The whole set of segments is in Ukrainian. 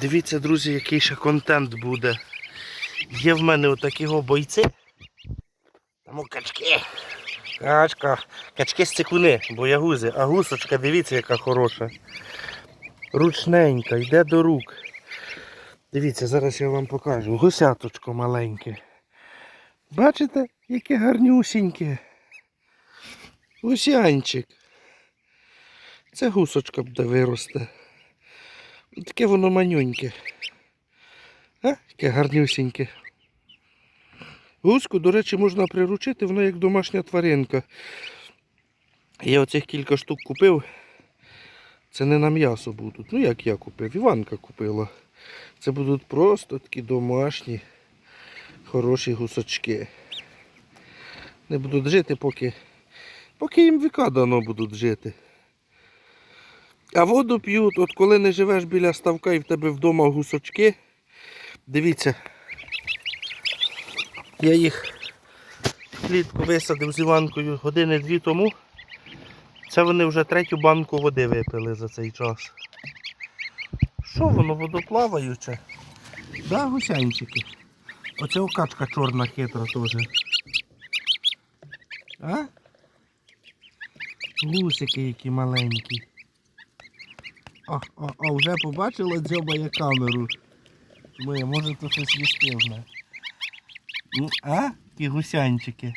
Дивіться, друзі, який ще контент буде. Є в мене отакі бойці. Там о качки. Качка. Качки з цикуни, боягузи. А гусочка, дивіться, яка хороша. Ручненька, йде до рук. Дивіться, зараз я вам покажу. Гусяточко маленьке. Бачите, яке гарнюсіньке. Гусянчик. Це гусочка буде виросте. Таке воно манюньке. А? Яке гарнюсіньке. Гуску, до речі, можна приручити, вона як домашня тваринка. Я оцих кілька штук купив. Це не на м'ясо будуть. Ну як я купив, Іванка купила. Це будуть просто такі домашні, хороші гусочки. Не будуть жити, поки, поки їм віка дано будуть жити. А воду п'ють, от коли не живеш біля ставка і в тебе вдома гусочки. Дивіться. Я їх клітку висадив з Іванкою години-дві тому. Це вони вже третю банку води випили за цей час. Що воно водоплаваюче? Да, гусянчики. Оце окачка чорна хитра теж. А? Гусики які маленькі. О, о, о, вже побачила дзьобає камеру. Моє, може то щось їстивне. Ну, а? Ті гусянчики.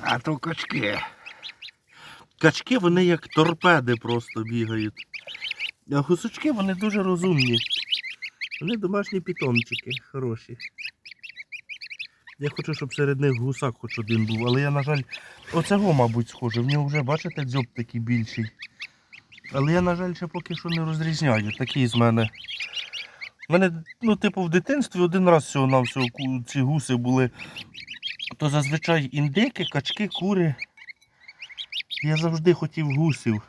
А то качки. Качки вони як торпеди просто бігають. А гусочки вони дуже розумні. Вони домашні питомчики, хороші. Я хочу, щоб серед них гусак хоч один був, але я, на жаль, оцього, мабуть, схоже. В нього вже, бачите, дзьоб такий більший. Але я, на жаль, ще поки що не розрізняю. Такий з мене. У мене, ну, типу, в дитинстві один раз всього на всього ці гуси були. То зазвичай індики, качки, кури. Я завжди хотів гусів.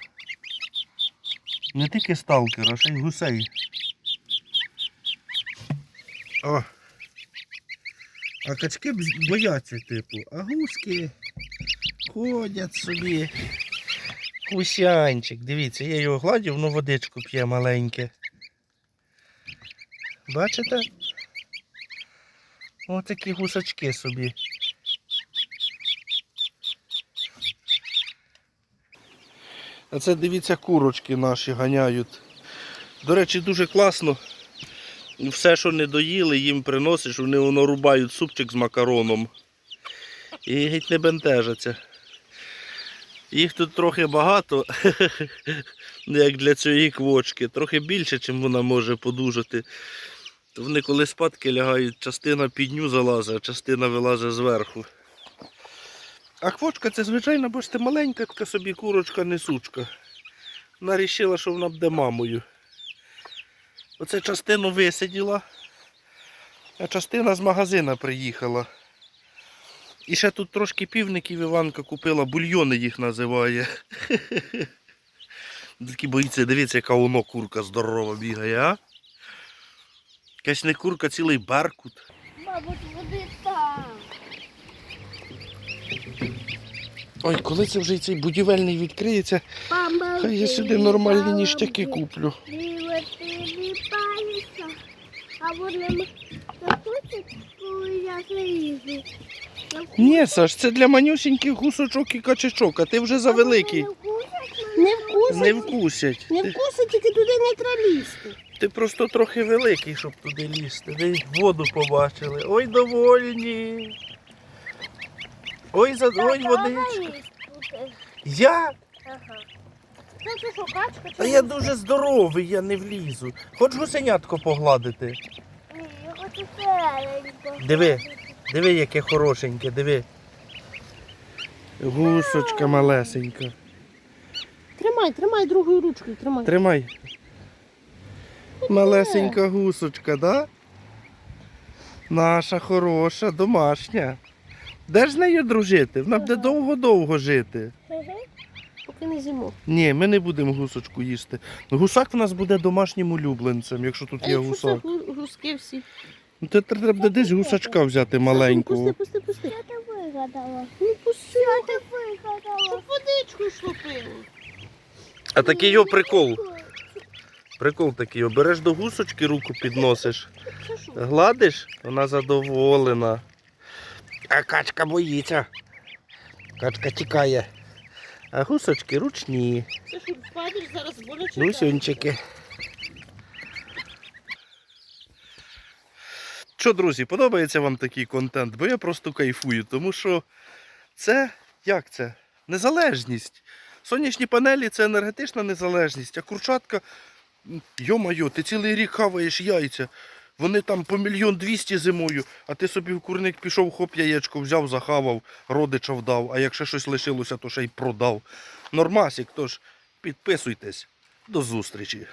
Не тільки сталкера, а ще й гусей. О. А качки бояться, типу, а гуски ходять собі. Гусянчик, дивіться, я його гладю, воно водичку п'є маленьке. Бачите? Ось такі гусачки собі. А це дивіться, курочки наші ганяють. До речі, дуже класно. Все, що не доїли, їм приносиш, вони воно рубають супчик з макароном. І геть не бентежаться. Їх тут трохи багато, як для цієї квочки, трохи більше, ніж вона може подужати. Вони коли спадки лягають, частина під дню залазить, а частина вилазить зверху. А квочка це звичайно, бачите, маленька така собі курочка несучка. Вона вирішила, що вона буде мамою. Оце частину висиділа, а частина з магазина приїхала. І ще тут трошки півників Іванка купила, бульйони їх називає. Такі боїться, дивіться, яка воно курка здорова бігає, а? Якась не курка, цілий беркут. Мабуть, води там. Ой, коли це вже цей будівельний відкриється, хай я сюди нормальні ніштяки куплю. А вони не хочуть, коли я залізу. Ні, Саш, це для манюсіньких гусочок і качечок, а ти вже завеликий. Не вкусить? Не вкусять. Не вкусить, тільки туди не треба лізти. ти просто трохи великий, щоб туди лізти. Ви воду побачили. Ой, довольні. Ой, за... Ой, водичка. Я? Ага. Це що, качка? Та я дуже здоровий, я не влізу. Хоч гусенятко погладити. Ні, я хочу зеленько. Диви. Диви, яке хорошеньке, диви. Гусочка малесенька. Тримай, тримай другою ручкою, тримай. Тримай. Малесенька гусочка, да? Наша хороша, домашня. Де ж з нею дружити? Вона буде довго-довго жити. Поки не зиму. Ні, ми не будемо гусочку їсти. Гусак в нас буде домашнім улюбленцем, якщо тут є гусак. Гуски всі. Ну, то треба буде десь гусачка взяти маленького. Пусти, пусти, пусти. Що ти вигадала? Ну пусти. Що ти вигадала? Водичку йшло пиво. А такий його прикол. Прикол такий, обереш до гусочки, руку підносиш, Це що? гладиш, вона задоволена. А качка боїться. Качка тікає. А гусочки ручні. Це що, впадеш зараз боляче? Ну, Що, друзі, подобається вам такий контент? Бо я просто кайфую, тому що це як це? Незалежність. Сонячні панелі це енергетична незалежність, а курчатка, йо-майо, ти цілий рік хаваєш яйця. Вони там по мільйон двісті зимою, а ти собі в курник пішов, хоп, яєчко взяв, захавав, родича вдав, а якщо щось лишилося, то ще й продав. Нормасік, тож підписуйтесь. До зустрічі!